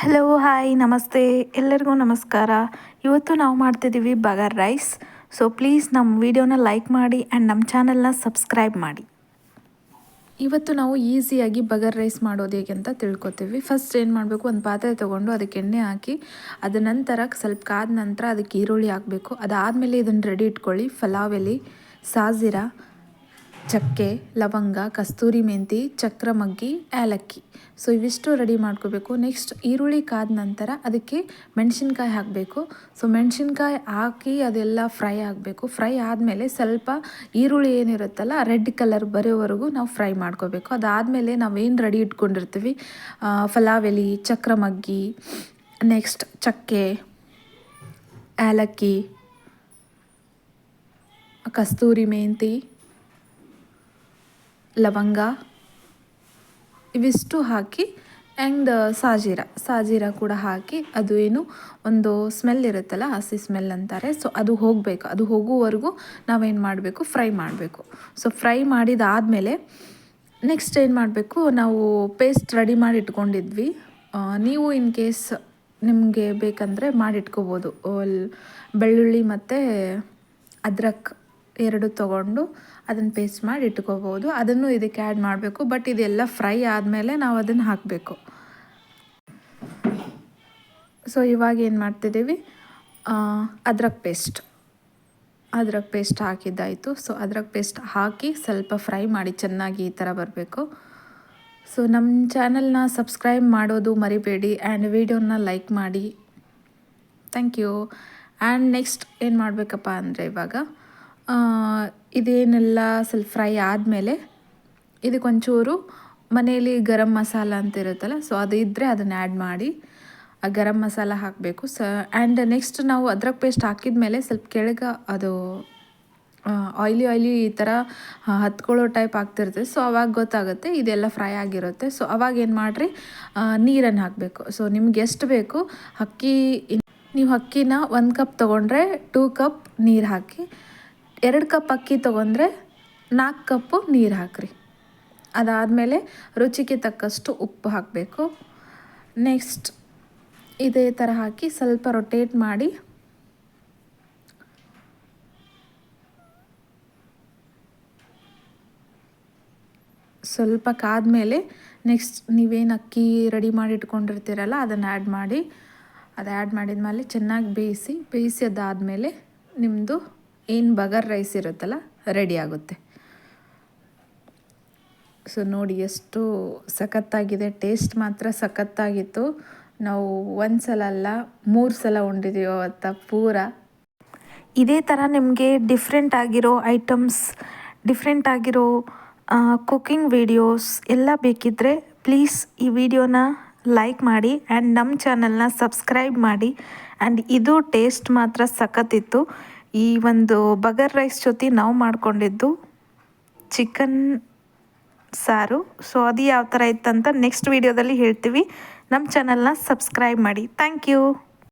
Hello hi ನಮಸ್ತೆ. ಎಲ್ಲರಿಗೂ ನಮಸ್ಕಾರ. ಇವತ್ತು ನಾವು ಮಾಡ್ತಿದ್ದೀವಿ ಬಗರ್ ರೈಸ್. ಸೊ ಪ್ಲೀಸ್ ನಮ್ಮ ವಿಡಿಯೋನ ಲೈಕ್ ಮಾಡಿ ಆ್ಯಂಡ್ ನಮ್ಮ ಚಾನಲ್ನ ಸಬ್ಸ್ಕ್ರೈಬ್ ಮಾಡಿ. ಇವತ್ತು ನಾವು ಈಸಿಯಾಗಿ ಬಗರ್ ರೈಸ್ ಮಾಡೋದು ಹೇಗೆ ಅಂತ ತಿಳ್ಕೊತೀವಿ. ಫಸ್ಟ್ ಏನು ಮಾಡಬೇಕು? ಒಂದು ಪಾತ್ರೆ ತೊಗೊಂಡು ಅದಕ್ಕೆ ಎಣ್ಣೆ ಹಾಕಿ, ಅದ ನಂತರ ಸ್ವಲ್ಪ ಕಾದ ನಂತರ ಅದಕ್ಕೆ ಈರುಳ್ಳಿ ಹಾಕಬೇಕು. ಅದಾದಮೇಲೆ ಇದನ್ನು ರೆಡಿ ಇಟ್ಕೊಳ್ಳಿ. ಫಲಾವ್ ಎಲೆ ಸಾಜಿರ ಚಕ್ಕೆ, ಲವಂಗ, ಕಸ್ತೂರಿ ಮೆಂತಿ ಚಕ್ರ ಮಗ್ಗಿ ಏಲಕ್ಕಿ. ಸೊ ಇವಿಷ್ಟು ರೆಡಿ ಮಾಡ್ಕೋಬೇಕು. ನೆಕ್ಸ್ಟ್ ಈರುಳ್ಳಿ ಕಾದ ನಂತರ ಅದಕ್ಕೆ ಮೆಣಸಿನ್ಕಾಯಿ ಹಾಕಬೇಕು. ಸೊ ಮೆಣಸಿನ್ಕಾಯಿ ಹಾಕಿ ಅದೆಲ್ಲ ಫ್ರೈ ಆಗಬೇಕು ಫ್ರೈ ಆದಮೇಲೆ ಸ್ವಲ್ಪ ಈರುಳ್ಳಿ ಏನಿರುತ್ತಲ್ಲ ರೆಡ್ ಕಲರ್ ಬರೋವರೆಗೂ ನಾವು ಫ್ರೈ ಮಾಡ್ಕೋಬೇಕು. ಅದಾದಮೇಲೆ ನಾವೇನು ರೆಡಿ ಇಟ್ಕೊಂಡಿರ್ತೀವಿ? ಫಲಾವೆಲಿ ಚಕ್ರ ಮಗ್ಗಿ ನೆಕ್ಸ್ಟ್ ಚಕ್ಕೆ, ಏಲಕ್ಕಿ, ಕಸ್ತೂರಿ ಮೆಂತಿ ಲವಂಗ, ಇವಿಷ್ಟು ಹಾಕಿ ಆ್ಯಂಡ್ ಸಾಜೀರ. ಸಾಜೀರ ಕೂಡ ಹಾಕಿ ಅದು ಏನು ಒಂದು ಸ್ಮೆಲ್ ಇರುತ್ತಲ್ಲ, ಹಸಿ ಸ್ಮೆಲ್ ಅಂತಾರೆ. ಸೊ ಅದು ಹೋಗಬೇಕು. ಅದು ಹೋಗುವವರೆಗೂ ನಾವೇನು ಮಾಡಬೇಕು? ಫ್ರೈ ಮಾಡಬೇಕು. ಸೊ ಫ್ರೈ ಮಾಡಿದಾದಮೇಲೆ ನೆಕ್ಸ್ಟ್ ಏನು ಮಾಡಬೇಕು? ನಾವು ಪೇಸ್ಟ್ ರೆಡಿ ಮಾಡಿ ಇಟ್ಕೊಂಡಿದ್ವಿ. ನೀವು ಇನ್ ಕೇಸ್ ನಿಮಗೆ ಬೇಕಂದರೆ ಮಾಡಿಟ್ಕೋಬೋದು ಬೆಳ್ಳುಳ್ಳಿ ಮತ್ತು ಅದ್ರಕ್ ಎರಡು ತೊಗೊಂಡು ಅದನ್ನು ಪೇಸ್ಟ್ ಮಾಡಿ ಇಟ್ಕೋಬೋದು. ಅದನ್ನು ಇದಕ್ಕೆ ಆ್ಯಡ್ ಮಾಡಬೇಕು. ಬಟ್ ಇದೆಲ್ಲ ಫ್ರೈ ಆದಮೇಲೆ ನಾವು ಅದನ್ನು ಹಾಕಬೇಕು. ಸೊ ಇವಾಗ ಏನು ಮಾಡ್ತಿದ್ದೀವಿ? ಅದ್ರಕ್ ಪೇಸ್ಟ್ ಅದ್ರಕ್ ಪೇಸ್ಟ್ ಹಾಕಿದ್ದಾಯಿತು. ಸೊ ಅದ್ರಕ್ ಪೇಸ್ಟ್ ಹಾಕಿ ಸ್ವಲ್ಪ ಫ್ರೈ ಮಾಡಿ ಚೆನ್ನಾಗಿ ಈ ಥರ ಬರಬೇಕು. ಸೊ ನಮ್ಮ ಚಾನಲ್ನ ಸಬ್ಸ್ಕ್ರೈಬ್ ಮಾಡೋದು ಮರಿಬೇಡಿ. ಆ್ಯಂಡ್ ವಿಡಿಯೋನ ಲೈಕ್ ಮಾಡಿ. ಥ್ಯಾಂಕ್ ಯು ಆ್ಯಂಡ್ ನೆಕ್ಸ್ಟ್ ಏನು ಮಾಡಬೇಕಪ್ಪ ಅಂದರೆ ಇವಾಗ ಇದೇನೆಲ್ಲ ಸ್ವಲ್ಪ ಫ್ರೈ ಆದಮೇಲೆ ಇದಕ್ಕೊಂಚೂರು ಮನೆಯಲ್ಲಿ ಗರಂ ಮಸಾಲ ಅಂತ ಇರುತ್ತಲ್ಲ ಸೊ ಅದು ಇದ್ದರೆ ಅದನ್ನು ಆ್ಯಡ್ ಮಾಡಿ, ಆ ಗರಂ ಮಸಾಲ ಹಾಕಬೇಕು. ಸ ಆ್ಯಂಡ್ ನೆಕ್ಸ್ಟ್ ನಾವು ಅದ್ರಕ್ ಪೇಸ್ಟ್ ಹಾಕಿದ ಮೇಲೆ ಸ್ವಲ್ಪ ಕೆಳಗೆ ಅದು ಆಯ್ಲಿ ಆಯ್ಲಿ ಈ ಥರ ಹತ್ಕೊಳ್ಳೋ ಟೈಪ್ ಆಗ್ತಿರುತ್ತೆ. ಸೊ ಅವಾಗ ಗೊತ್ತಾಗುತ್ತೆ ಇದೆಲ್ಲ ಫ್ರೈ ಆಗಿರುತ್ತೆ. ಸೊ ಅವಾಗ ಏನು ಮಾಡಿರಿ ನೀರನ್ನು ಹಾಕಬೇಕು. ಸೊ ನಿಮ್ಗೆ ಎಷ್ಟು ಬೇಕು ಅಕ್ಕಿ ನೀವು ಅಕ್ಕಿನ ಒಂದು ಕಪ್ ತೊಗೊಂಡ್ರೆ ಟೂ ಕಪ್ ನೀರು ಹಾಕಿ ಎರಡು ಕಪ್ ಅಕ್ಕಿ ತೊಗೊಂಡ್ರೆ ನಾಲ್ಕು ಕಪ್ಪು ನೀರು ಹಾಕ್ರಿ. ಅದಾದಮೇಲೆ ರುಚಿಗೆ ತಕ್ಕಷ್ಟು ಉಪ್ಪು ಹಾಕಬೇಕು. ನೆಕ್ಸ್ಟ್ ಇದೇ ಥರ ಹಾಕಿ ಸ್ವಲ್ಪ ರೊಟೇಟ್ ಮಾಡಿ ಸ್ವಲ್ಪ ಕಾದ್ಮೇಲೆ ನೆಕ್ಸ್ಟ್ ನೀವೇನು ಅಕ್ಕಿ ರೆಡಿ ಮಾಡಿ ಇಟ್ಕೊಂಡಿರ್ತೀರಲ್ಲ ಅದನ್ನು ಆ್ಯಡ್ ಮಾಡಿ. ಅದು ಆ್ಯಡ್ ಮಾಡಿದ ಮೇಲೆ ಚೆನ್ನಾಗಿ ಬೇಯಿಸಿ ಬೇಯಿಸಿ ಅದಾದಮೇಲೆ ನಿಮ್ಮದು ಏನು ಬಗರ್ ರೈಸ್ ಇರುತ್ತಲ್ಲ, ರೆಡಿ ಆಗುತ್ತೆ. ಸೊ ನೋಡಿ ಎಷ್ಟು ಸಖತ್ತಾಗಿದೆ, ಟೇಸ್ಟ್ ಮಾತ್ರ ಸಖತ್ತಾಗಿತ್ತು. ನಾವು ಒಂದು ಸಲ ಅಲ್ಲ, ಮೂರು ಸಲ ಉಂಡಿದ್ದೀವಿ ಅವತ್ತ ಪೂರ. ಇದೇ ಥರ ನಿಮಗೆ ಡಿಫ್ರೆಂಟ್ ಆಗಿರೋ ಐಟಮ್ಸ್ ಡಿಫ್ರೆಂಟ್ ಆಗಿರೋ ಕುಕ್ಕಿಂಗ್ ವಿಡಿಯೋಸ್ ಎಲ್ಲ ಬೇಕಿದ್ದರೆ ಪ್ಲೀಸ್ ಈ ವಿಡಿಯೋನ ಲೈಕ್ ಮಾಡಿ ಆ್ಯಂಡ್ ನಮ್ಮ ಚಾನಲ್ನ ಸಬ್ಸ್ಕ್ರೈಬ್ ಮಾಡಿ. ಆ್ಯಂಡ್ ಇದು ಟೇಸ್ಟ್ ಮಾತ್ರ ಸಖತ್ತಿತ್ತು. ಈ ಒಂದು ಬಗರ್ ರೈಸ್ ಜೊತೆ ನಾವು ಮಾಡಿಕೊಂಡಿದ್ದು ಚಿಕನ್ ಸಾರು. ಸೊ ಅದು ಯಾವ ಥರ ಇತ್ತಂತ ನೆಕ್ಸ್ಟ್ ವೀಡಿಯೋದಲ್ಲಿ ಹೇಳ್ತೀವಿ. ನಮ್ಮ ಚಾನಲ್ನ ಸಬ್ಸ್ಕ್ರೈಬ್ ಮಾಡಿ. Thank you